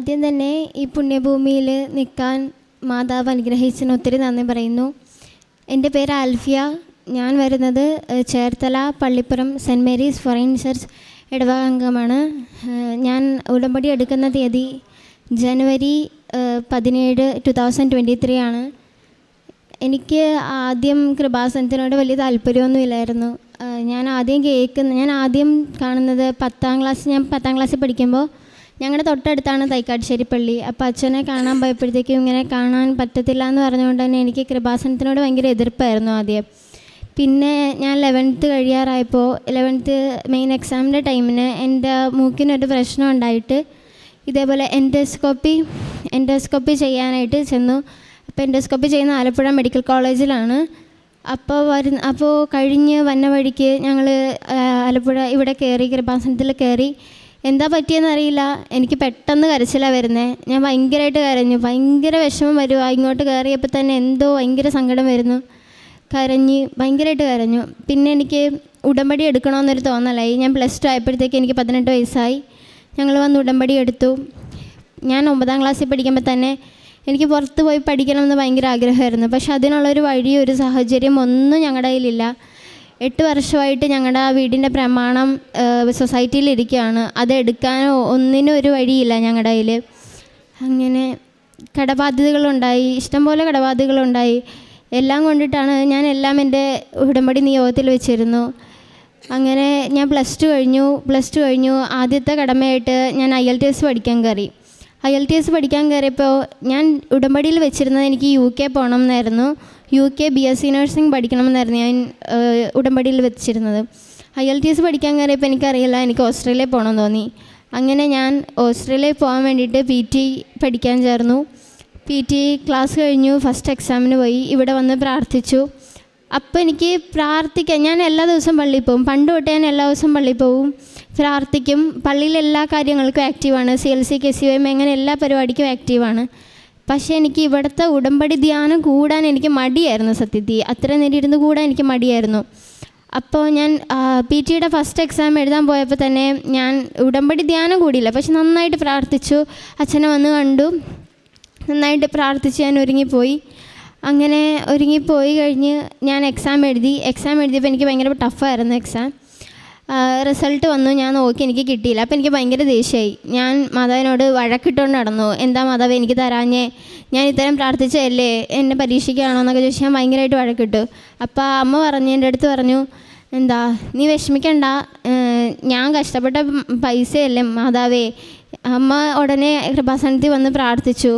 ആദ്യം തന്നെ ഈ പുണ്യഭൂമിയിൽ നിൽക്കാൻ മാതാവ് അനുഗ്രഹിച്ചതിന് ഒത്തിരി നന്ദി പറയുന്നു. എന്റെ പേര് ആൽഫിയ. ഞാൻ വരുന്നത് Cherthala Pallippuram Saint Mary's forane church ഇടവക അംഗമാണ് ഞാൻ ഉടമ്പടി എടുക്കുന്ന തീയതി ജനുവരി പതിനേഴ് ടു തൗസൻഡ് ട്വന്റി ത്രീ ആണ്. എനിക്ക് ആദ്യം കൃപാസനത്തിനോട് വലിയ താല്പര്യമൊന്നുമില്ലായിരുന്നു. ഞാൻ ആദ്യം കേൾക്കുന്ന ഞാൻ ആദ്യം കാണുന്നത് പത്താം ക്ലാസ് ഞാൻ പത്താം ക്ലാസ്സിൽ പഠിക്കുമ്പോൾ ഞങ്ങളുടെ തൊട്ടടുത്താണ് തൈക്കാട്ടുശ്ശേരി പള്ളി. അപ്പോൾ അച്ഛനെ കാണാൻ പോയപ്പോഴത്തേക്കും ഇങ്ങനെ കാണാൻ പറ്റത്തില്ല എന്ന് പറഞ്ഞുകൊണ്ട് തന്നെ എനിക്ക് കൃപാസനത്തിനോട് ഭയങ്കര എതിർപ്പായിരുന്നു ആദ്യം. പിന്നെ ഞാൻ ലെവൻത്ത് കഴിയാറായപ്പോൾ ലെവൻത്ത് മെയിൻ എക്സാമിന്റെ ടൈമിന് എന്റെ മൂക്കിനൊരു പ്രശ്നം ഉണ്ടായിട്ട് ഇതേപോലെ എൻഡോസ്കോപ്പി എൻഡോസ്കോപ്പി ചെയ്യാനായിട്ട് ചെന്നു. അപ്പോൾ എൻഡോസ്കോപ്പി ചെയ്യുന്ന ആലപ്പുഴ മെഡിക്കൽ കോളേജിലാണ് അപ്പോൾ വരുന്ന അപ്പോൾ കഴിഞ്ഞ് വന്ന വഴിക്ക് ഞങ്ങൾ ആലപ്പുഴ ഇവിടെ കയറി കൃപാസനത്തിൽ കയറി എന്താ പറ്റിയെന്നറിയില്ല. എനിക്ക് പെട്ടെന്ന് കരച്ചിലാണ് വരുന്നത് ഞാൻ ഭയങ്കരമായിട്ട് കരഞ്ഞു. ഭയങ്കര വിഷമം വരുക ഇങ്ങോട്ട് കയറിയപ്പോൾ തന്നെ എന്തോ ഭയങ്കര സങ്കടം വരുന്നു. കരഞ്ഞ് ഭയങ്കരമായിട്ട് കരഞ്ഞു. പിന്നെ എനിക്ക് ഉടമ്പടി എടുക്കണമെന്നൊരു തോന്നലായി. ഞാൻ പ്ലസ് ടു ആയപ്പോഴത്തേക്ക് എനിക്ക് പതിനെട്ട് വയസ്സായി. ഞങ്ങൾ വന്ന് ഉടമ്പടി എടുത്തു. ഞാൻ ഒമ്പതാം ക്ലാസ്സിൽ പഠിക്കുമ്പോൾ തന്നെ എനിക്ക് പുറത്ത് പോയി പഠിക്കണമെന്ന് ഭയങ്കര ആഗ്രഹമായിരുന്നു. പക്ഷെ അതിനുള്ളൊരു വഴി ഒരു സാഹചര്യം ഒന്നും ഞങ്ങളുടെ കയ്യിലില്ല. എട്ട് വർഷമായിട്ട് ഞങ്ങളുടെ ആ വീടിന്റെ പ്രമാണം സൊസൈറ്റിയിൽ ഇരിക്കുകയാണ് അത് എടുക്കാൻ ഒന്നിനും ഒരു വഴിയില്ല ഞങ്ങളുടെ കയ്യിൽ അങ്ങനെ കടബാധ്യതകളുണ്ടായി ഇഷ്ടംപോലെ കടബാധ്യതകളുണ്ടായി. എല്ലാം കൊണ്ടിട്ടാണ് ഞാൻ എല്ലാം എന്റെ ഉടമ്പടി നിയോഗത്തിൽ വെച്ചിരുന്നു. അങ്ങനെ ഞാൻ പ്ലസ് ടു കഴിഞ്ഞു പ്ലസ് ടു കഴിഞ്ഞു ആദ്യത്തെ കടമയായിട്ട് ഞാൻ ഐ എൽ ടി എസ് പഠിക്കാൻ കയറി. ഐ എൽ ടി എസ് പഠിക്കാൻ കയറിയപ്പോൾ ഞാൻ ഉടമ്പടിയിൽ വെച്ചിരുന്നത് എനിക്ക് യു കെ പോകണം എന്നായിരുന്നു. U K B S C nursing പഠിക്കണമെന്നായിരുന്നു ഞാൻ ഉടമ്പടിയിൽ വെച്ചിരുന്നത്. ഐ എൽ ടി എസ് പഠിക്കാൻ കയറിയപ്പോൾ എനിക്കറിയില്ല എനിക്ക് ഓസ്ട്രേലിയയിൽ പോകണം തോന്നി. അങ്ങനെ ഞാൻ ഓസ്ട്രേലിയയിൽ പോകാൻ വേണ്ടിയിട്ട് പി ടി പഠിക്കാൻ ചേർന്നു. പി ടി ക്ലാസ് കഴിഞ്ഞു ഫസ്റ്റ് എക്സാമിന് പോയി ഇവിടെ വന്ന് പ്രാർത്ഥിച്ചു. അപ്പോൾ എനിക്ക് പ്രാർത്ഥിക്കാൻ ഞാൻ എല്ലാ ദിവസവും പള്ളിയിൽ പോകും. പണ്ട് തൊട്ടേ ഞാൻ എല്ലാ ദിവസവും പള്ളിയിൽ പോകും. പ്രാർത്ഥിക്കും. പള്ളിയിൽ എല്ലാ കാര്യങ്ങൾക്കും ആക്റ്റീവാണ് C L C K C M അങ്ങനെ എല്ലാ പരിപാടിക്കും ആക്റ്റീവാണ് പക്ഷേ എനിക്ക് ഇവിടുത്തെ ഉടമ്പടി ധ്യാനം കൂടാൻ എനിക്ക് മടിയായിരുന്നു സത്യത്തി. അത്ര നേരം ഇരുന്ന് കൂടാൻ എനിക്ക് മടിയായിരുന്നു. അപ്പോൾ ഞാൻ പി ടിയുടെ ഫസ്റ്റ് എക്സാം എഴുതാൻ പോയപ്പോൾ തന്നെ ഞാൻ ഉടമ്പടി ധ്യാനം കൂടിയില്ല. പക്ഷെ നന്നായിട്ട് പ്രാർത്ഥിച്ചു. അച്ഛനെ വന്ന് കണ്ടു. നന്നായിട്ട് പ്രാർത്ഥിച്ച് ഞാൻ ഒരുങ്ങിപ്പോയി. അങ്ങനെ ഒരുങ്ങിപ്പോയി കഴിഞ്ഞ് ഞാൻ എക്സാം എഴുതി. എക്സാം എഴുതിയപ്പോൾ എനിക്ക് ഭയങ്കര ടഫായിരുന്നു എക്സാം റിസൾട്ട് വന്നു. ഞാൻ നോക്കി എനിക്ക് കിട്ടിയില്ല. അപ്പോൾ എനിക്ക് ഭയങ്കര ദേഷ്യമായി ഞാൻ മാതാവിനോട് വഴക്കിട്ടുകൊണ്ട് നടന്നു. എന്താ മാതാവ് എനിക്ക് തരാഞ്ഞേ. ഞാൻ ഇത്തരം പ്രാർത്ഥിച്ചതല്ലേ? എന്നെ പരീക്ഷിക്കുകയാണോ? എന്നൊക്കെ ചോദിച്ചാൽ ഞാൻ ഭയങ്കരമായിട്ട് വഴക്കിട്ടു. അപ്പോൾ അമ്മ പറഞ്ഞു എന്റെ അടുത്ത് പറഞ്ഞു എന്താ നീ വിഷമിക്കണ്ട. ഞാൻ കഷ്ടപ്പെട്ട പൈസയല്ലേ മാതാവേ. അമ്മ ഉടനെ കൃപാസനത്തിൽ വന്ന് പ്രാർത്ഥിച്ചു.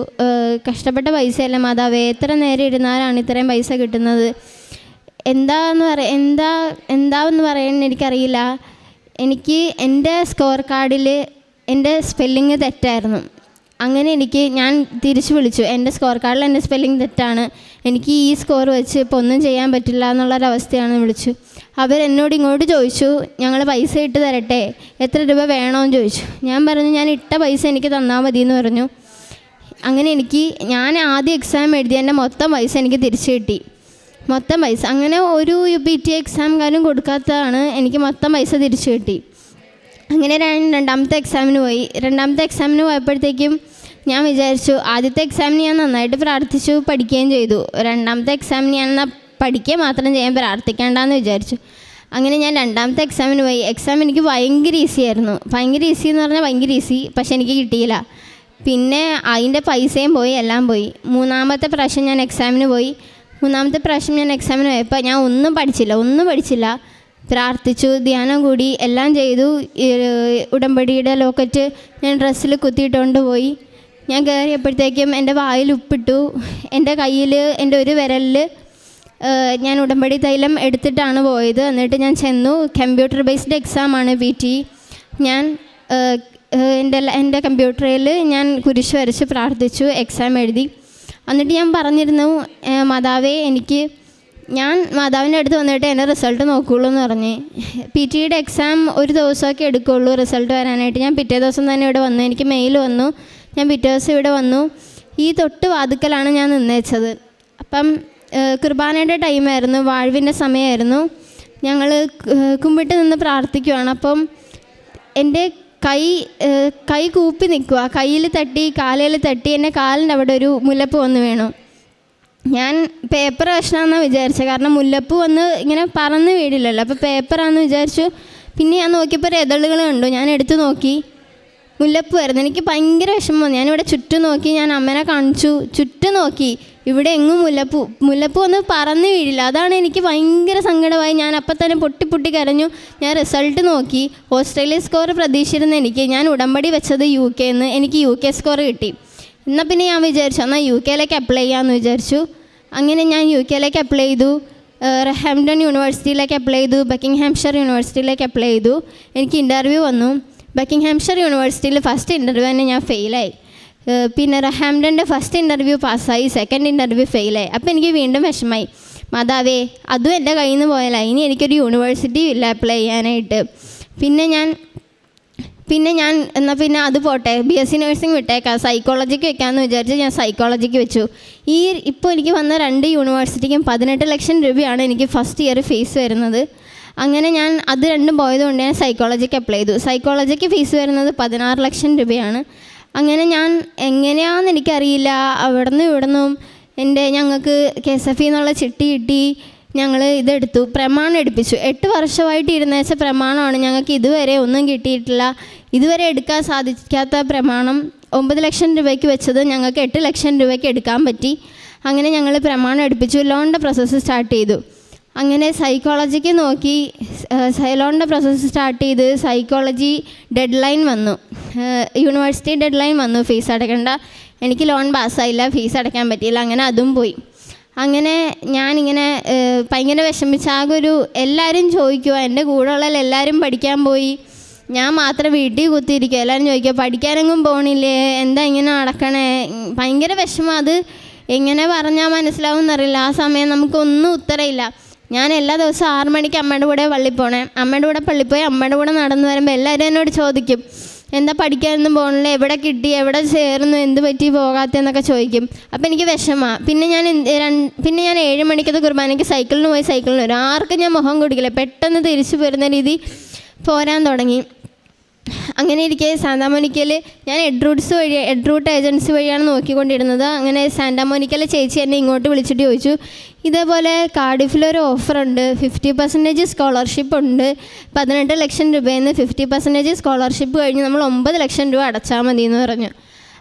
കഷ്ടപ്പെട്ട പൈസയല്ലേ മാതാവേ? എത്ര നേരം ഇരുന്നാലാണ് ഇത്രയും പൈസ കിട്ടുന്നത്? എന്താന്ന് പറ എന്താ എന്താന്ന് പറയാൻ എനിക്കറിയില്ല. എനിക്ക് എന്റെ സ്കോർ കാർഡിൽ എന്റെ സ്പെല്ലിങ് തെറ്റായിരുന്നു. അങ്ങനെ എനിക്ക് ഞാൻ തിരിച്ചു വിളിച്ചു. എന്റെ സ്കോർ കാർഡിൽ എന്റെ സ്പെല്ലിംഗ് തെറ്റാണ്. എനിക്ക് ഈ സ്കോർ വെച്ച് ഇപ്പോൾ ഒന്നും ചെയ്യാൻ പറ്റില്ല എന്നുള്ളൊരവസ്ഥയാണ് വിളിച്ചു. അവരെന്നോട് ഇങ്ങോട്ട് ചോദിച്ചു ഞങ്ങൾ പൈസ ഇട്ട് തരട്ടെ? എത്ര രൂപ വേണമെന്ന് ചോദിച്ചു. ഞാൻ പറഞ്ഞു ഞാൻ ഇട്ട പൈസ എനിക്ക് തന്നാൽ മതി എന്ന് പറഞ്ഞു. അങ്ങനെ എനിക്ക് ഞാൻ ആദ്യം എക്സാം എഴുതിയ എന്റെ മൊത്തം പൈസ എനിക്ക് തിരിച്ചു കിട്ടി. മൊത്തം പൈസ. അങ്ങനെ ഒരു യു പി ടി എക്സാം കാലം കൊടുക്കാത്തതാണ് എനിക്ക് മൊത്തം പൈസ തിരിച്ചു കിട്ടി. അങ്ങനെ ഞാൻ രണ്ടാമത്തെ എക്സാമിന് പോയി. രണ്ടാമത്തെ എക്സാമിന് പോയപ്പോഴത്തേക്കും ഞാൻ വിചാരിച്ചു ആദ്യത്തെ എക്സാമിന് ഞാൻ നന്നായിട്ട് പ്രാർത്ഥിച്ചു പഠിക്കുകയും ചെയ്തു. രണ്ടാമത്തെ എക്സാമിന് ഞാൻ എന്നാൽ പഠിക്കുക മാത്രം ചെയ്യാൻ പ്രാർത്ഥിക്കേണ്ടെന്ന് വിചാരിച്ചു. അങ്ങനെ ഞാൻ രണ്ടാമത്തെ എക്സാമിന് പോയി. എക്സാം എനിക്ക് ഭയങ്കര ഈസി ആയിരുന്നു. ഭയങ്കര ഈസി എന്ന് പറഞ്ഞാൽ ഭയങ്കര ഈസി പക്ഷെ എനിക്ക് കിട്ടിയില്ല. പിന്നെ അതിന്റെ പൈസയും പോയി എല്ലാം പോയി. മൂന്നാമത്തെ പ്രാവശ്യം ഞാൻ എക്സാമിന് പോയി. മൂന്നാമത്തെ പ്രാവശ്യം ഞാൻ എക്സാമിന് പോയപ്പോൾ ഞാൻ ഒന്നും പഠിച്ചില്ല ഒന്നും പഠിച്ചില്ല. പ്രാർത്ഥിച്ചു ധ്യാനം കൂടി എല്ലാം ചെയ്തു. ഉടമ്പടിയുടെ ലോക്കറ്റ് ഞാൻ ഡ്രസ്സിൽ കുത്തിയിട്ടുകൊണ്ട് പോയി. ഞാൻ കയറിയപ്പോഴത്തേക്കും എന്റെ വായിൽ ഉപ്പിട്ടു. എന്റെ കയ്യിൽ എന്റെ ഒരു വിരലിൽ ഞാൻ ഉടമ്പടി തൈലം എടുത്തിട്ടാണ് പോയത്. എന്നിട്ട് ഞാൻ ചെന്നു. കമ്പ്യൂട്ടർ ബേസ്ഡ് എക്സാമാണ് പി ടി ഞാൻ എന്റെ എന്റെ കമ്പ്യൂട്ടറിൽ ഞാൻ കുരിശ് വരച്ച് പ്രാർത്ഥിച്ചു എക്സാം എഴുതി. എന്നിട്ട് ഞാൻ പറഞ്ഞിരുന്നു മാതാവേ എനിക്ക് ഞാൻ മാതാവിന്റെ അടുത്ത് വന്നിട്ട് എന്റെ റിസൾട്ട് നോക്കുകയുള്ളൂ എന്ന് പറഞ്ഞ്. പി ടിയുടെ എക്സാം ഒരു ദിവസമൊക്കെ എടുക്കുകയുള്ളൂ റിസൾട്ട് വരാനായിട്ട്. ഞാൻ പിറ്റേ ദിവസം തന്നെ ഇവിടെ വന്നു. എനിക്ക് മെയിൽ വന്നു. ഞാൻ പിറ്റേ ദിവസം ഇവിടെ വന്നു. ഈ തൊട്ട് വാതുക്കലാണ് ഞാൻ നിന്നേച്ചത്. അപ്പം കുർബാനയുടെ ടൈമായിരുന്നു വാഴ്വിന്റെ സമയമായിരുന്നു. ഞങ്ങൾ കുമ്പിട്ട് നിന്ന് പ്രാർത്ഥിക്കുവാണ്. അപ്പം എന്റെ കൈ കൈ കൂപ്പി നിൽക്കുക. കയ്യിൽ തട്ടി കാലയിൽ തട്ടി എന്റെ കാലിന്റെ അവിടെ ഒരു മുല്ലപ്പ് വന്ന് വീണു. ഞാൻ പേപ്പർ കഷ്ണമെന്നാണ് വിചാരിച്ചത്. കാരണം മുല്ലപ്പ് വന്ന് ഇങ്ങനെ പറന്ന് വീടില്ലല്ലോ. അപ്പോൾ പേപ്പറാന്ന് വിചാരിച്ചു. പിന്നെ ഞാൻ നോക്കിയപ്പോൾ രതളുകൾ കണ്ടു. ഞാൻ എടുത്തു നോക്കി. മുല്ലപ്പ് ആയിരുന്നു. എനിക്ക് ഭയങ്കര വിഷമം ഞാനിവിടെ ചുറ്റും നോക്കി. ഞാൻ അമ്മനെ കാണിച്ചു. ചുറ്റും നോക്കി. ഇവിടെ എങ്ങും മുല്ലപ്പൂ മുല്ലപ്പൂ ഒന്ന് പറന്ന് വീഴില്ല. അതാണ് എനിക്ക് ഭയങ്കര സങ്കടമായി. ഞാൻ അപ്പം തന്നെ പൊട്ടി പൊട്ടി കരഞ്ഞു. ഞാൻ റിസൾട്ട് നോക്കി. ഓസ്ട്രേലിയ സ്കോർ പ്രതീക്ഷിച്ചിരുന്ന എനിക്ക് ഞാൻ ഉടമ്പടി വെച്ചത് യു കെ എന്ന് എനിക്ക് യു കെ സ്കോർ കിട്ടി. എന്നാൽ പിന്നെ ഞാൻ വിചാരിച്ചു എന്നാൽ യു കെയിലേക്ക് അപ്ലൈ ചെയ്യാമെന്ന് വിചാരിച്ചു. അങ്ങനെ ഞാൻ യു കെയിലേക്ക് അപ്ലൈ ചെയ്തു. റഹാംഡൺ യൂണിവേഴ്സിറ്റിയിലേക്ക് അപ്ലൈ ചെയ്തു. ബക്കിംഗ്ഹാംഷർ യൂണിവേഴ്സിറ്റിയിലേക്ക് അപ്ലൈ ചെയ്തു. എനിക്ക് ഇന്റർവ്യൂ വന്നു. ബക്കിംഗ്ഹാംഷർ യൂണിവേഴ്സിറ്റിയിൽ ഫസ്റ്റ് ഇന്റർവ്യൂ തന്നെ ഞാൻ ഫെയിലായി പിന്നെ റഹാംഡന്റെ ഫസ്റ്റ് ഇന്റർവ്യൂ പാസ്സായി. സെക്കൻഡ് ഇന്റർവ്യൂ ഫെയിലായി അപ്പോൾ എനിക്ക് വീണ്ടും വിഷമമായി. മാതാവേ അതും എന്റെ കയ്യിൽ നിന്ന് പോയാല ഇനി എനിക്കൊരു യൂണിവേഴ്സിറ്റി ഇല്ല അപ്ലൈ ചെയ്യാനായിട്ട്. പിന്നെ ഞാൻ പിന്നെ ഞാൻ എന്നാൽ പിന്നെ അത് പോട്ടെ. ബി എസ് സി നഴ്സിംഗ് വിട്ടേക്കാം. സൈക്കോളജിക്ക് വെക്കാമെന്ന് വിചാരിച്ച് ഞാൻ സൈക്കോളജിക്ക് വെച്ചു. ഈ ഇപ്പോൾ എനിക്ക് വന്ന രണ്ട് യൂണിവേഴ്സിറ്റിക്കും പതിനെട്ട് ലക്ഷം രൂപയാണ് എനിക്ക് ഫസ്റ്റ് ഇയർ ഫീസ് വരുന്നത്. അങ്ങനെ ഞാൻ അത് രണ്ടും പോയതുകൊണ്ട് ഞാൻ സൈക്കോളജിക്ക് അപ്ലൈ ചെയ്തു. സൈക്കോളജിക്ക് ഫീസ് വരുന്നത് പതിനാറ് ലക്ഷം രൂപയാണ്. അങ്ങനെ ഞാൻ എങ്ങനെയാണെന്ന് എനിക്കറിയില്ല. അവിടെ നിന്നും ഇവിടെ നിന്നും എന്റെ ഞങ്ങൾക്ക് കെ എസ് എഫ് എന്നുള്ള ചിട്ടി കിട്ടി. ഞങ്ങൾ ഇതെടുത്തു. പ്രമാണം എടുപ്പിച്ചു. എട്ട് വർഷമായിട്ട് ഇരുന്നേച്ച പ്രമാണമാണ്. ഞങ്ങൾക്ക് ഇതുവരെ ഒന്നും കിട്ടിയിട്ടില്ല. ഇതുവരെ എടുക്കാൻ സാധിക്കാത്ത പ്രമാണം ഒമ്പത് ലക്ഷം രൂപയ്ക്ക് വെച്ചത് ഞങ്ങൾക്ക് എട്ട് ലക്ഷം രൂപയ്ക്ക് എടുക്കാൻ പറ്റി. അങ്ങനെ ഞങ്ങൾ പ്രമാണം എടുപ്പിച്ചു. ലോണിന്റെ പ്രോസസ്സ് സ്റ്റാർട്ട് ചെയ്തു. അങ്ങനെ സൈക്കോളജിക്ക് നോക്കി സൈലോണിന്റെ പ്രോസസ്സ് സ്റ്റാർട്ട് ചെയ്ത് സൈക്കോളജി ഡെഡ് ലൈൻ വന്നു. യൂണിവേഴ്സിറ്റി ഡെഡ് ലൈൻ വന്നു ഫീസ് അടയ്ക്കേണ്ട എനിക്ക് ലോൺ പാസ്സായില്ല ഫീസ് അടയ്ക്കാൻ പറ്റിയില്ല അങ്ങനെ അതും പോയി. അങ്ങനെ ഞാനിങ്ങനെ ഭയങ്കര വിഷമിച്ച ആകെ ഒരു എല്ലാവരും ചോദിക്കുക എന്റെ കൂടെയുള്ള എല്ലാവരും പഠിക്കാൻ പോയി. ഞാൻ മാത്രം വീട്ടിൽ കുത്തിയിരിക്കുക എല്ലാവരും ചോദിക്കുക പഠിക്കാനെങ്ങും പോകണില്ലേ എന്താ ഇങ്ങനെ നടക്കണേ? ഭയങ്കര വിഷമം. അത് എങ്ങനെ പറഞ്ഞാൽ മനസ്സിലാവും എന്നറിയില്ല ആ സമയം നമുക്കൊന്നും ഉത്തരമില്ല ഞാൻ എല്ലാ ദിവസവും ആറ് മണിക്ക് അമ്മയുടെ കൂടെ പള്ളിയിൽ പോണേ. അമ്മയുടെ കൂടെ പള്ളി പോയി അമ്മയുടെ കൂടെ നടന്നു വരുമ്പോൾ എല്ലാവരും എന്നോട് ചോദിക്കും എന്താ പഠിക്കാനൊന്നും പോകണില്ല എവിടെ കിട്ടി? എവിടെ ചേർന്നു? എന്ത് പറ്റി? പോകാത്തതെന്നൊക്കെ ചോദിക്കും. അപ്പോൾ എനിക്ക് വിഷമമാണ് പിന്നെ ഞാൻ പിന്നെ ഞാൻ ഏഴ് മണിക്കത്തെ കുർബാനയ്ക്ക് സൈക്കിളിന് പോയി സൈക്കിളിന് വരും. ആർക്കും ഞാൻ മുഖം കൊടുക്കില്ല. പെട്ടെന്ന് തിരിച്ചു വരുന്ന രീതി പോരാൻ തുടങ്ങി. അങ്ങനെ ഇരിക്കെ സാന്താമോനിക്കയിൽ ഞാൻ എഡ്രൂട്ട്സ് വഴി എഡ്രൂട്ട് ഏജൻസി വഴിയാണ് നോക്കിക്കൊണ്ടിരുന്നത്. അങ്ങനെ സാന്താമോനിക്കയിലെ ചേച്ചി എന്നെ ഇങ്ങോട്ട് വിളിച്ചിട്ട് ചോദിച്ചു ഇതേപോലെ കാർഡിഫിലൊരു ഓഫറുണ്ട്. ഫിഫ്റ്റി പെർസെന്റേജ് സ്കോളർഷിപ്പ് ഉണ്ട് പതിനെട്ട് ലക്ഷം രൂപയിൽ നിന്ന് ഫിഫ്റ്റി പെർസെന്റേജ് സ്കോളർഷിപ്പ് കഴിഞ്ഞ് നമ്മൾ ഒമ്പത് ലക്ഷം രൂപ അടച്ചാൽ മതി എന്ന് പറഞ്ഞു.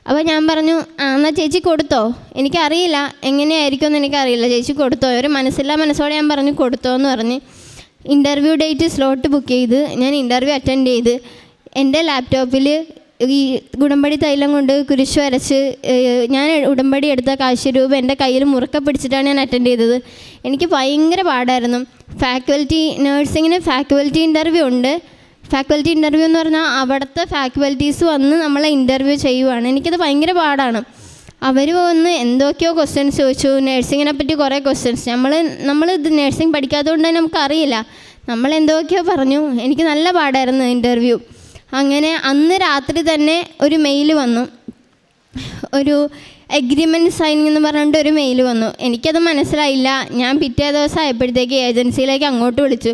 അപ്പോൾ ഞാൻ പറഞ്ഞു ആ എന്നാൽ ചേച്ചി കൊടുത്തോ? എനിക്കറിയില്ല. എങ്ങനെയായിരിക്കും എന്ന് എനിക്കറിയില്ല. ചേച്ചി കൊടുത്തോ? ഒരു മനസ്സില്ലാ മനസ്സോടെ ഞാൻ പറഞ്ഞു കൊടുത്തോ എന്ന് പറഞ്ഞ് ഇന്റർവ്യൂ ഡേറ്റ് സ്ലോട്ട് ബുക്ക് ചെയ്ത് ഞാൻ ഇന്റർവ്യൂ അറ്റൻഡ് ചെയ്ത് എന്റെ ലാപ്ടോപ്പിൽ ഈ ഉടമ്പടി തൈലം കൊണ്ട് കുരിശ് വരച്ച് ഞാൻ ഉടമ്പടി എടുത്ത കാശ് രൂപ എന്റെ കയ്യിൽ മുറുക്ക പിടിച്ചിട്ടാണ് ഞാൻ അറ്റൻഡ് ചെയ്തത്. എനിക്ക് ഭയങ്കര പാടായിരുന്നു. ഫാക്കൽറ്റി നേഴ്സിങ്ങിന് ഫാക്കൽറ്റി ഇന്റർവ്യൂ ഉണ്ട്. ഫാക്കൽറ്റി ഇന്റർവ്യൂ എന്ന് പറഞ്ഞാൽ അവിടുത്തെ ഫാക്കൽറ്റീസ് വന്ന് നമ്മളെ ഇന്റർവ്യൂ ചെയ്യുവാണ്. എനിക്കത് ഭയങ്കര പാടാണ്. അവർ വന്ന് എന്തൊക്കെയോ ക്വസ്റ്റ്യൻസ് ചോദിച്ചു. നേഴ്സിങ്ങിനെ പറ്റി കുറേ ക്വസ്റ്റ്യൻസ് നമ്മൾ നമ്മൾ ഇത് നഴ്സിംഗ് പഠിക്കാത്തതുകൊണ്ട് തന്നെ നമുക്കറിയില്ല. നമ്മൾ എന്തൊക്കെയോ പറഞ്ഞു. എനിക്ക് നല്ല പാടായിരുന്നു ഇന്റർവ്യൂ അങ്ങനെ അന്ന് രാത്രി തന്നെ ഒരു മെയിൽ വന്നു. ഒരു എഗ്രിമെന്റ് സൈനിങ് എന്ന് പറഞ്ഞിട്ട് ഒരു മെയിൽ വന്നു. എനിക്കത് മനസ്സിലായില്ല. ഞാൻ പിറ്റേ ദിവസം ആയപ്പോഴത്തേക്ക് ഏജൻസിയിലേക്ക് അങ്ങോട്ട് വിളിച്ചു.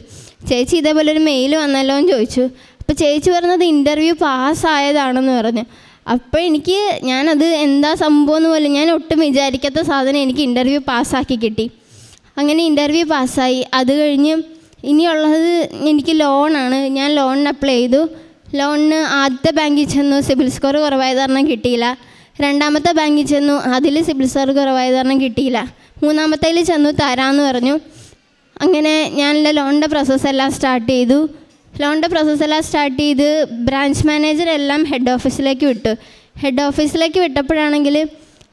ചേച്ചി ഇതേപോലെ ഒരു മെയിൽ വന്നല്ലോ എന്ന് ചോദിച്ചു. അപ്പോൾ ചേച്ചി പറഞ്ഞത് ഇന്റർവ്യൂ പാസ്സായതാണെന്ന് പറഞ്ഞു. അപ്പോൾ എനിക്ക് ഞാനത് എന്താ സംഭവം എന്ന് പോലും ഞാൻ ഒട്ടും വിചാരിക്കാത്ത സാധനം എനിക്ക് ഇന്റർവ്യൂ പാസ്സാക്കി കിട്ടി. അങ്ങനെ ഇന്റർവ്യൂ പാസ്സായി അത് കഴിഞ്ഞ് ഇനിയുള്ളത് എനിക്ക് ലോണാണ് ഞാൻ ലോണിന് അപ്ലൈ ചെയ്തു. ലോണിന് ആദ്യത്തെ ബാങ്കിൽ ചെന്നു സിബിൽ സ്കോർ കുറവായത് കാരണം കിട്ടിയില്ല. രണ്ടാമത്തെ ബാങ്കിൽ ചെന്നു അതിൽ സിബിൽ സ്കോർ കുറവായത് കാരണം കിട്ടിയില്ല. മൂന്നാമത്തേൽ ചെന്നു തരാമെന്ന് പറഞ്ഞു. അങ്ങനെ ഞാൻ എന്റെ ലോണിന്റെ പ്രോസസ്സെല്ലാം സ്റ്റാർട്ട് ചെയ്തു. ലോണിന്റെ പ്രോസസ്സെല്ലാം സ്റ്റാർട്ട് ചെയ്ത് ബ്രാഞ്ച് മാനേജർ എല്ലാം ഹെഡ് ഓഫീസിലേക്ക് വിട്ടു. ഹെഡ് ഓഫീസിലേക്ക് വിട്ടപ്പോഴാണെങ്കിൽ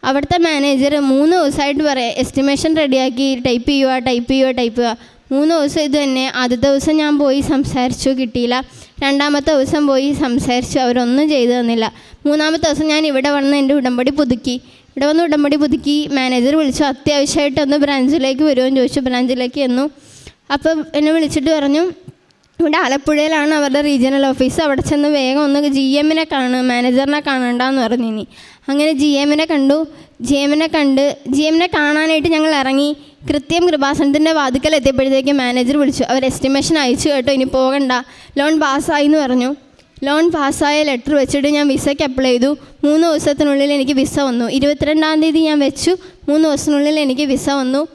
അവിടുത്തെ മാനേജർ മൂന്ന് ദിവസമായിട്ട് പറയാം എസ്റ്റിമേഷൻ റെഡിയാക്കി ടൈപ്പ് ചെയ്യുക ടൈപ്പ് ചെയ്യുക ടൈപ്പ് ചെയ്യുക. മൂന്ന് ദിവസം ഇത് തന്നെ. ആദ്യത്തെ ദിവസം ഞാൻ പോയി സംസാരിച്ചു കിട്ടിയില്ല. രണ്ടാമത്തെ ദിവസം പോയി സംസാരിച്ചു. അവരൊന്നും ചെയ്തു തന്നില്ല. മൂന്നാമത്തെ ദിവസം ഞാൻ ഇവിടെ വന്ന് എന്റെ ഉടമ്പടി പുതുക്കി. ഇവിടെ വന്ന് ഉടമ്പടി പുതുക്കി മാനേജർ വിളിച്ചു. അത്യാവശ്യമായിട്ട് ഒന്ന് ബ്രാഞ്ചിലേക്ക് വരുമോ എന്ന് ചോദിച്ചു. ബ്രാഞ്ചിലേക്ക് എന്നു അപ്പോൾ എന്നെ വിളിച്ചിട്ട് പറഞ്ഞു ഇവിടെ ആലപ്പുഴയിലാണ് അവരുടെ റീജിയണൽ ഓഫീസ് അവിടെ ചെന്ന് വേഗം ഒന്ന് ജി എമ്മിനെ കാണുക മാനേജറിനെ കാണണ്ടെന്ന് പറഞ്ഞു ഇനി അങ്ങനെ ജി എമ്മിനെ കണ്ടു. ജി എമ്മിനെ കണ്ട് ജി എമ്മിനെ കാണാനായിട്ട് ഞങ്ങൾ ഇറങ്ങി. കൃത്യം കൃപാസനത്തിന്റെ വാതിക്കൽ എത്തിയപ്പോഴത്തേക്ക് മാനേജർ വിളിച്ചു. അവർ എസ്റ്റിമേഷൻ അയച്ചു കേട്ടോ ഇനി പോകണ്ട. ലോൺ പാസ്സായി എന്ന് പറഞ്ഞു. ലോൺ പാസ്സായ ലെറ്റർ വെച്ചിട്ട് ഞാൻ വിസയ്ക്ക് അപ്ലൈ ചെയ്തു. മൂന്ന് ദിവസത്തിനുള്ളിൽ എനിക്ക് വിസ വന്നു. ഇരുപത്തിരണ്ടാം തീയതി ഞാൻ വെച്ചു. മൂന്ന് ദിവസത്തിനുള്ളിൽ എനിക്ക് വിസ വന്നു.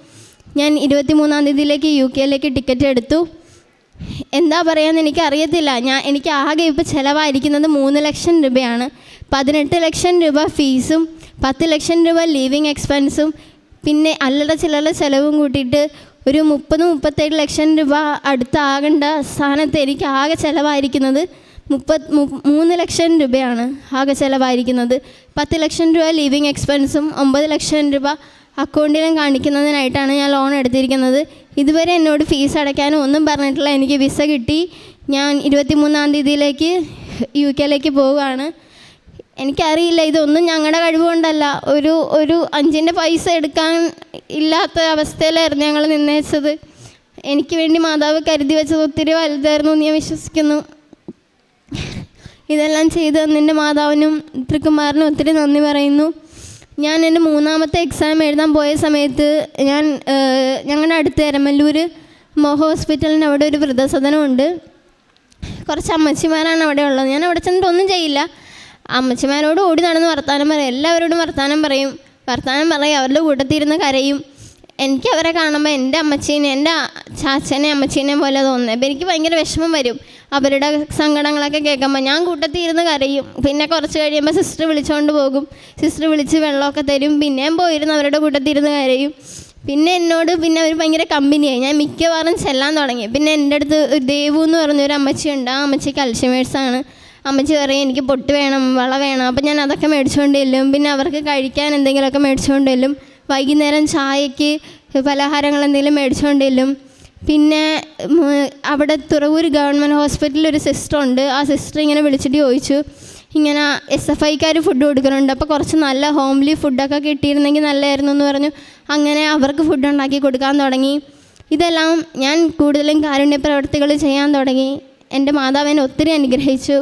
ഞാൻ ഇരുപത്തി മൂന്നാം തീയതിയിലേക്ക് യു കെയിലേക്ക് ടിക്കറ്റ് എടുത്തു. എന്താ പറയുകയെന്ന് എനിക്ക് അറിയത്തില്ല ഞാൻ എനിക്ക് ആകെ ഇപ്പോൾ ചിലവായിരിക്കുന്നത് മൂന്ന് ലക്ഷം രൂപയാണ്. പതിനെട്ട് ലക്ഷം രൂപ ഫീസും പത്ത് ലക്ഷം രൂപ ലീവിങ് എക്സ്പെൻസും പിന്നെ അല്ലറ ചില്ലറ ചിലവും കൂട്ടിയിട്ട് ഒരു മുപ്പത് മുപ്പത്തേഴ് ലക്ഷം രൂപ അടുത്താകേണ്ട സ്ഥാനത്ത് എനിക്ക് ആകെ ചിലവായിരിക്കുന്നത് മുപ്പത് മൂന്ന് ലക്ഷം രൂപയാണ് ആകെ ചിലവായിരിക്കുന്നത്. പത്ത് ലക്ഷം രൂപ ലിവിങ് എക്സ്പെൻസും ഒമ്പത് ലക്ഷം രൂപ അക്കൗണ്ടിലും കാണിക്കുന്നതിനായിട്ടാണ് ഞാൻ ലോൺ എടുത്തിരിക്കുന്നത്. ഇതുവരെ എന്നോട് ഫീസ് അടയ്ക്കാനും ഒന്നും പറഞ്ഞിട്ടില്ല. എനിക്ക് വിസ കിട്ടി. ഞാൻ ഇരുപത്തി മൂന്നാം തീയതിയിലേക്ക് യു കെയിലേക്ക് പോവുകയാണ്. എനിക്കറിയില്ല ഇതൊന്നും ഞങ്ങളുടെ കഴിവുകൊണ്ടല്ല. ഒരു ഒരു അഞ്ചിന്റെ പൈസ എടുക്കാൻ ഇല്ലാത്ത അവസ്ഥയിലായിരുന്നു ഞങ്ങൾ നിന്നേച്ചത് എനിക്ക് വേണ്ടി മാതാവ് കരുതി വെച്ചത് ഒത്തിരി വലുതായിരുന്നു എന്ന് ഞാൻ വിശ്വസിക്കുന്നു. ഇതെല്ലാം ചെയ്ത് നിന്റെ മാതാവിനും തൃക്കുമാറിനും ഒത്തിരി നന്ദി പറയുന്നു. ഞാൻ എന്റെ മൂന്നാമത്തെ എക്സാം എഴുതാൻ പോയ സമയത്ത് ഞാൻ ഞങ്ങളുടെ അടുത്ത് എരമല്ലൂർ മോഹ ഹോസ്പിറ്റലിന്റെ അവിടെ ഒരു വൃദ്ധസദനമുണ്ട്. കുറച്ച് അമ്മച്ചിമാരാണ് അവിടെ ഉള്ളത് ഞാൻ അവിടെ ചെന്നിട്ട് ഒന്നും ചെയ്യില്ല. അമ്മച്ചിമാരോട് ഓടി നടന്ന് വർത്തമാനം പറയും എല്ലാവരോടും വർത്തമാനം പറയും. വർത്തമാനം പറയും അവരുടെ കൂട്ടത്തിരുന്ന് കരയും. എനിക്ക് അവരെ കാണുമ്പോൾ എന്റെ അമ്മച്ചീനെ എന്റെ ചാച്ചനെ അമ്മച്ചീനെ പോലെ തോന്നുന്നത് അപ്പോൾ എനിക്ക് ഭയങ്കര വിഷമം വരും. അവരുടെ സങ്കടങ്ങളൊക്കെ കേൾക്കുമ്പോൾ ഞാൻ കൂട്ടത്തിൽ ഇരുന്ന് കരയും. പിന്നെ കുറച്ച് കഴിയുമ്പോൾ സിസ്റ്റർ വിളിച്ചുകൊണ്ട് പോകും. സിസ്റ്റർ വിളിച്ച് വെള്ളമൊക്കെ തരും. പിന്നെയും പോയിരുന്ന് അവരുടെ കൂട്ടത്തിൽ ഇരുന്ന് കരയും. പിന്നെ എന്നോട് പിന്നെ അവർ ഭയങ്കര കമ്പനിയായി ഞാൻ മിക്കവാറും ചെല്ലാൻ തുടങ്ങി. പിന്നെ എന്റെ അടുത്ത് ദേവു എന്ന് പറഞ്ഞൊരു അമ്മച്ചിയുണ്ട്. ആ അമ്മച്ചിക്ക് അൽഷിമേഴ്സാണ് അമ്മച്ചി പറയും എനിക്ക് പൊട്ട് വേണം വള വേണം. അപ്പം ഞാൻ അതൊക്കെ മേടിച്ചുകൊണ്ട് ചെല്ലും. പിന്നെ അവർക്ക് കഴിക്കാൻ എന്തെങ്കിലുമൊക്കെ മേടിച്ചുകൊണ്ട് ചെല്ലും. വൈകുന്നേരം ചായക്ക് പലഹാരങ്ങൾ എന്തെങ്കിലും മേടിച്ചുകൊണ്ട് ചെല്ലും. പിന്നെ അവിടെ തുറവൂർ ഗവൺമെന്റ് ഹോസ്പിറ്റലിൽ ഒരു സിസ്റ്റർ ഉണ്ട്. ആ സിസ്റ്റർ ഇങ്ങനെ വിളിച്ചിട്ട് ചോദിച്ചു. ഇങ്ങനെ എസ് എഫ് ഐക്കാർ ഫുഡ് കൊടുക്കുന്നുണ്ട്. അപ്പോൾ കുറച്ച് നല്ല ഹോംലി ഫുഡൊക്കെ കിട്ടിയിരുന്നെങ്കിൽ നല്ലതായിരുന്നു എന്ന് പറഞ്ഞു. അങ്ങനെ അവർക്ക് ഫുഡ് ഉണ്ടാക്കി കൊടുക്കാൻ തുടങ്ങി. ഇതെല്ലാം ഞാൻ കൂടുതലും കാരുണ്യ പ്രവർത്തികൾ ചെയ്യാൻ തുടങ്ങി. എന്റെ മാതാവിനെ ഒത്തിരി അനുഗ്രഹിച്ചു.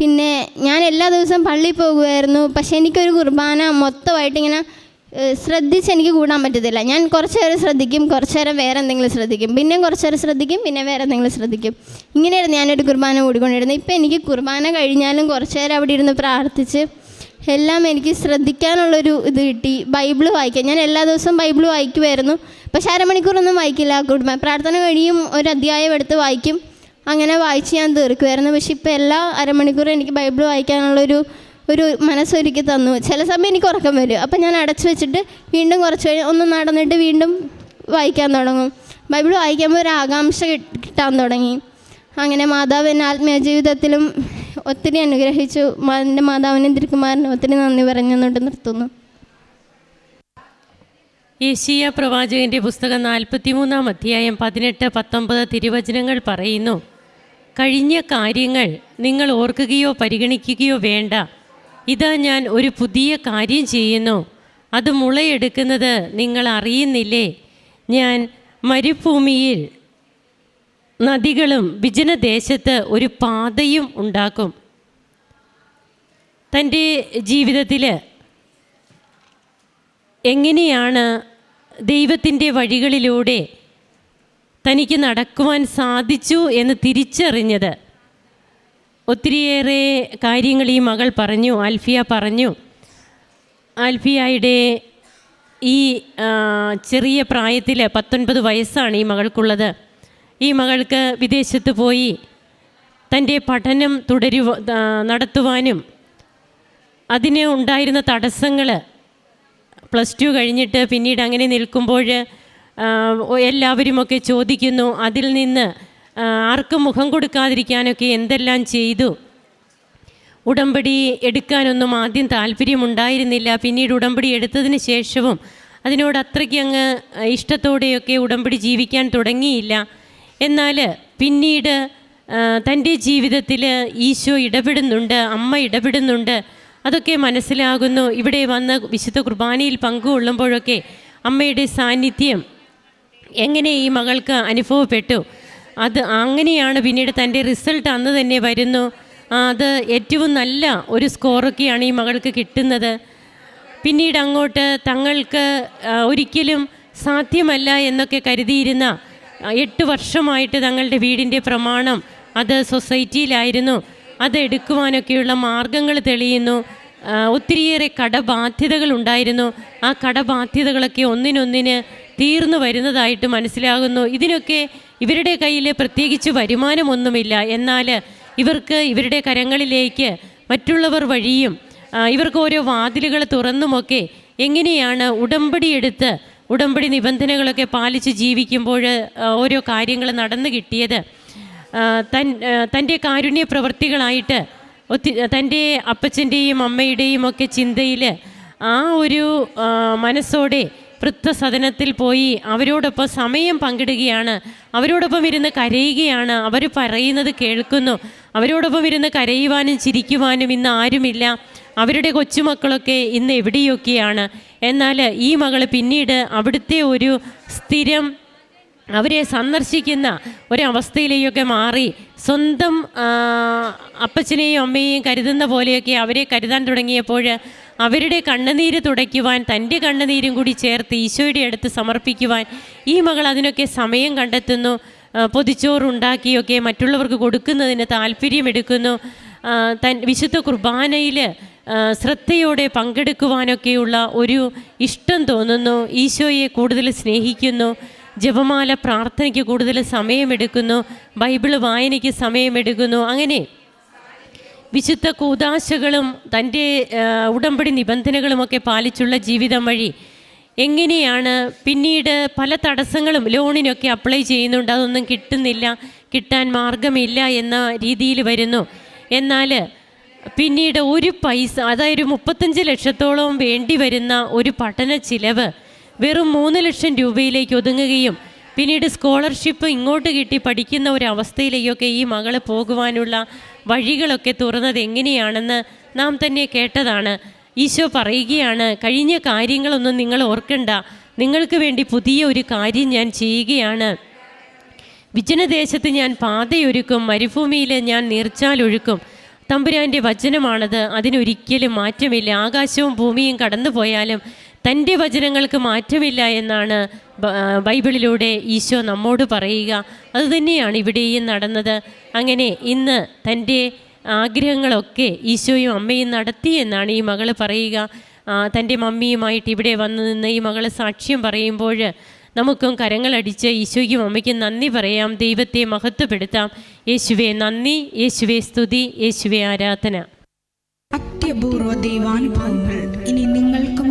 പിന്നെ ഞാൻ എല്ലാ ദിവസവും പള്ളിയിൽ പോകുമായിരുന്നു. പക്ഷേ എനിക്കൊരു കുർബാന മൊത്തമായിട്ട് ഇങ്ങനെ ശ്രദ്ധിച്ച് എനിക്ക് കൂടാൻ പറ്റത്തില്ല. ഞാൻ കുറച്ച് നേരം ശ്രദ്ധിക്കും കുറച്ച് നേരം വേറെ എന്തെങ്കിലും ശ്രദ്ധിക്കും. പിന്നെയും കുറച്ച് നേരം ശ്രദ്ധിക്കും പിന്നെ വേറെ എന്തെങ്കിലും ശ്രദ്ധിക്കും. ഇങ്ങനെയായിരുന്നു ഞാനൊരു കുർബാന കൂടിക്കൊണ്ടിരുന്നത്. ഇപ്പം എനിക്ക് കുർബാന കഴിഞ്ഞാലും കുറച്ച് നേരം അവിടെ ഇരുന്ന് പ്രാർത്ഥിച്ച് എല്ലാം എനിക്ക് ശ്രദ്ധിക്കാനുള്ളൊരു ഇത് കിട്ടി. ബൈബിൾ വായിക്കാം ഞാൻ എല്ലാ ദിവസവും ബൈബിൾ വായിക്കുമായിരുന്നു. പക്ഷേ അരമണിക്കൂറൊന്നും വായിക്കില്ല കുടുംബ. പ്രാർത്ഥന കഴിയും ഒരു അധ്യായം എടുത്ത് വായിക്കും. അങ്ങനെ വായിച്ച് ഞാൻ തീർക്കുമായിരുന്നു പക്ഷേ ഇപ്പോൾ എല്ലാ അരമണിക്കൂറും എനിക്ക് ബൈബിൾ വായിക്കാനുള്ളൊരു ഒരു മനസ്സൊരുക്കി തന്നു. ചില സമയം എനിക്ക് ഉറക്കം വരും. അപ്പം ഞാൻ അടച്ചു വെച്ചിട്ട് വീണ്ടും കുറച്ച് കഴിഞ്ഞ് ഒന്ന് നടന്നിട്ട് വീണ്ടും വായിക്കാൻ തുടങ്ങും. ബൈബിൾ വായിക്കുമ്പോൾ ഒരു ആകാംക്ഷ കിട്ടാൻ തുടങ്ങി. അങ്ങനെ മാതാവ് എന്നെ ആത്മീയ ജീവിതത്തിലും ഒത്തിരി അനുഗ്രഹിച്ചു. എന്റെ മാതാവിനും തിരുക്കുമാരനും ഒത്തിരി നന്ദി പറഞ്ഞുകൊണ്ട് നിർത്തുന്നു. യേശീയ പ്രവാചകന്റെ പുസ്തകം നാൽപ്പത്തിമൂന്നാം അധ്യായം പതിനെട്ട് പത്തൊമ്പത് തിരുവചനങ്ങൾ പറയുന്നു. കഴിഞ്ഞ കാര്യങ്ങൾ നിങ്ങൾ ഓർക്കുകയോ പരിഗണിക്കുകയോ വേണ്ട. ഇതാ ഞാൻ ഒരു പുതിയ കാര്യം ചെയ്യുന്നു. അത് മുളയെടുക്കുന്നത് നിങ്ങൾ അറിയുന്നില്ലേ? ഞാൻ മരുഭൂമിയിൽ നദികളും വിജനദേശത്ത് ഒരു പാതയും ഉണ്ടാക്കും. തന്റെ ജീവിതത്തിൽ എങ്ങനെയാണ് ദൈവത്തിന്റെ വഴികളിലൂടെ തനിക്ക് നടക്കുവാൻ സാധിച്ചു എന്ന് തിരിച്ചറിഞ്ഞത്. ഒത്തിരിയേറെ കാര്യങ്ങൾ ഈ മകൾ പറഞ്ഞു ആൽഫിയ പറഞ്ഞു. ആൽഫിയയുടെ ഈ ചെറിയ പ്രായത്തിൽ പത്തൊൻപത് വയസ്സാണ് ഈ മകൾക്കുള്ളത്. ഈ മകൾക്ക് വിദേശത്ത് പോയി തന്റെ പഠനം തുടരു നടത്തുവാനും അതിന് ഉണ്ടായിരുന്ന തടസ്സങ്ങൾ പ്ലസ് ടു കഴിഞ്ഞിട്ട് പിന്നീട് അങ്ങനെ നിൽക്കുമ്പോൾ എല്ലാവരുമൊക്കെ ചോദിക്കുന്നു അതിൽ നിന്ന് ആർക്കും മുഖം കൊടുക്കാതിരിക്കാനൊക്കെ എന്തെല്ലാം ചെയ്തു? ഉടമ്പടി എടുക്കാനൊന്നും ആദ്യം താല്പര്യമുണ്ടായിരുന്നില്ല. പിന്നീട് ഉടമ്പടി എടുത്തതിന് ശേഷവും അതിനോട് അത്രയ്ക്ക് അങ്ങ് ഇഷ്ടത്തോടെയൊക്കെ ഉടമ്പടി ജീവിക്കാൻ തുടങ്ങിയില്ല. എന്നാൽ പിന്നീട് തന്റെ ജീവിതത്തിൽ ഈശോ ഇടപെടുന്നുണ്ട് അമ്മ ഇടപെടുന്നുണ്ട്. അതൊക്കെ മനസ്സിലാകുന്നു. ഇവിടെ വന്ന് വിശുദ്ധ കുർബാനയിൽ പങ്കുകൊള്ളുമ്പോഴൊക്കെ അമ്മയുടെ സാന്നിധ്യം എങ്ങനെ ഈ മകൾക്ക് അനുഭവപ്പെട്ടു? അത് അങ്ങനെയാണ് പിന്നീട് തന്റെ റിസൾട്ട് അന്ന് തന്നെ വരുന്നു. അത് ഏറ്റവും നല്ല ഒരു സ്കോറൊക്കെയാണ് ഈ മകൾക്ക് കിട്ടുന്നത്. പിന്നീട് അങ്ങോട്ട് തങ്ങൾക്ക് ഒരിക്കലും സാധ്യമല്ല എന്നൊക്കെ കരുതിയിരുന്ന എട്ട് വർഷമായിട്ട് തങ്ങളുടെ വീടിന്റെ പ്രമാണം അത് സൊസൈറ്റിയിലായിരുന്നു. അത് എടുക്കുവാനൊക്കെയുള്ള മാർഗങ്ങൾ തെളിയുന്നു. ഒത്തിരിയേറെ കടബാധ്യതകൾ ഉണ്ടായിരുന്നു. ആ കടബാധ്യതകളൊക്കെ ഒന്നിനൊന്നിന് തീർന്നു വരുന്നതായിട്ട് മനസ്സിലാകുന്നു. ഇതിനൊക്കെ ഇവരുടെ കയ്യിൽ പ്രത്യേകിച്ച് വരുമാനമൊന്നുമില്ല. എന്നാൽ ഇവർക്ക് ഇവരുടെ കരങ്ങളിലേക്ക് മറ്റുള്ളവർ വഴിയും ഇവർക്ക് ഓരോ വാതിലുകൾ തുറന്നുമൊക്കെ എങ്ങനെയാണ് ഉടമ്പടി എടുത്ത് ഉടമ്പടി നിബന്ധനകളൊക്കെ പാലിച്ച് ജീവിക്കുമ്പോൾ ഓരോ കാര്യങ്ങൾ നടന്നു കിട്ടിയത്? തൻ തന്റെ കാരുണ്യ പ്രവൃത്തികളായിട്ട് ഒത്തി തന്റെ അപ്പച്ചന്റെയും അമ്മയുടെയും ഒക്കെ ചിന്തയിൽ ആ ഒരു മനസ്സോടെ വൃദ്ധസദനത്തിൽ പോയി അവരോടൊപ്പം സമയം പങ്കിടുകയാണ്. അവരോടൊപ്പം ഇരുന്ന് കരയുകയാണ്. അവർ പറയുന്നത് കേൾക്കുന്നു. അവരോടൊപ്പം ഇരുന്ന് കരയുവാനും ചിരിക്കുവാനും ഇന്ന് ആരുമില്ല. അവരുടെ കൊച്ചുമക്കളൊക്കെ ഇന്ന് എവിടെയൊക്കെയാണ്? എന്നാൽ ഈ മകൾ പിന്നീട് അവിടുത്തെ ഒരു സ്ഥിരം അവരെ സന്ദർശിക്കുന്ന ഒരവസ്ഥയിലേക്കൊക്കെ മാറി. സ്വന്തം അപ്പച്ചനെയും അമ്മയെയും കരുതുന്ന പോലെയൊക്കെ അവരെ കരുതാൻ തുടങ്ങിയപ്പോൾ അവരുടെ കണ്ണുനീര് തുടയ്ക്കുവാൻ തന്റെ കണ്ണുനീരും കൂടി ചേർത്ത് ഈശോയുടെ അടുത്ത് സമർപ്പിക്കുവാൻ ഈ മകൾ അതിനൊക്കെ സമയം കണ്ടെത്തുന്നു. പൊതിച്ചോറുണ്ടാക്കിയൊക്കെ മറ്റുള്ളവർക്ക് കൊടുക്കുന്നതിന് താല്പര്യമെടുക്കുന്നു. തൻ വിശുദ്ധ കുർബാനയിൽ ശ്രദ്ധയോടെ പങ്കെടുക്കുവാനൊക്കെയുള്ള ഒരു ഇഷ്ടം തോന്നുന്നു. ഈശോയെ കൂടുതൽ സ്നേഹിക്കുന്നു. ജപമാല പ്രാർത്ഥനയ്ക്ക് കൂടുതൽ സമയമെടുക്കുന്നു. ബൈബിൾ വായനയ്ക്ക് സമയമെടുക്കുന്നു. അങ്ങനെ വിശുദ്ധ കൂതാശകളും തന്റെ ഉടമ്പടി നിബന്ധനകളുമൊക്കെ പാലിച്ചുള്ള ജീവിതം വഴി എങ്ങനെയാണ് പിന്നീട് പല തടസ്സങ്ങളും ലോണിനൊക്കെ അപ്ലൈ ചെയ്യുന്നുണ്ട് അതൊന്നും കിട്ടുന്നില്ല കിട്ടാൻ മാർഗമില്ല എന്ന രീതിയിൽ വരുന്നു. എന്നാൽ പിന്നീട് ഒരു പൈസ അതായത് മുപ്പത്തഞ്ച് ലക്ഷത്തോളം വേണ്ടി വരുന്ന ഒരു പഠന ചിലവ് വെറും മൂന്ന് ലക്ഷം രൂപയിലേക്ക് ഒതുങ്ങുകയും പിന്നീട് സ്കോളർഷിപ്പ് ഇങ്ങോട്ട് കിട്ടി പഠിക്കുന്ന ഒരു അവസ്ഥയിലേക്കൊക്കെ ഈ മകൾ പോകുവാനുള്ള വഴികളൊക്കെ തുറന്നത് എങ്ങനെയാണെന്ന് നാം തന്നെ കേട്ടതാണ്. ഈശോ പറയുകയാണ് കഴിഞ്ഞ കാര്യങ്ങളൊന്നും നിങ്ങൾ ഓർക്കണ്ട. നിങ്ങൾക്ക് വേണ്ടി പുതിയ ഒരു കാര്യം ഞാൻ ചെയ്യുകയാണ്. വിജനദേശത്ത് ഞാൻ പാതയൊരുക്കും മരുഭൂമിയിൽ ഞാൻ നീർച്ചാലൊഴുക്കും. തമ്പുരാന്റെ വചനമാണത്. അതിനൊരിക്കലും മാറ്റമില്ല. ആകാശവും ഭൂമിയും കടന്നു പോയാലും തന്റെ വചനങ്ങൾക്ക് മാറ്റമില്ല എന്നാണ് ബൈബിളിലൂടെ ഈശോ നമ്മോട് പറയുക. അതുതന്നെയാണ് ഇവിടെയും നടന്നത്. അങ്ങനെ ഇന്ന് തന്റെ ആഗ്രഹങ്ങളൊക്കെ ഈശോയും അമ്മയും നടത്തി എന്നാണ് ഈ മകൾ പറയുക. തന്റെ മമ്മിയുമായിട്ട് ഇവിടെ വന്നു നിന്ന് ഈ മകൾ സാക്ഷ്യം പറയുമ്പോൾ നമുക്കും കരങ്ങളടിച്ച് ഈശോയ്ക്കും അമ്മയ്ക്കും നന്ദി പറയാം. ദൈവത്തെ മഹത്വപ്പെടുത്താം. യേശുവെ നന്ദി. യേശുവെ സ്തുതി. യേശുവെ ആരാധന. അത്യപൂർവ ദൈവാനുഭവങ്ങൾ ഇനി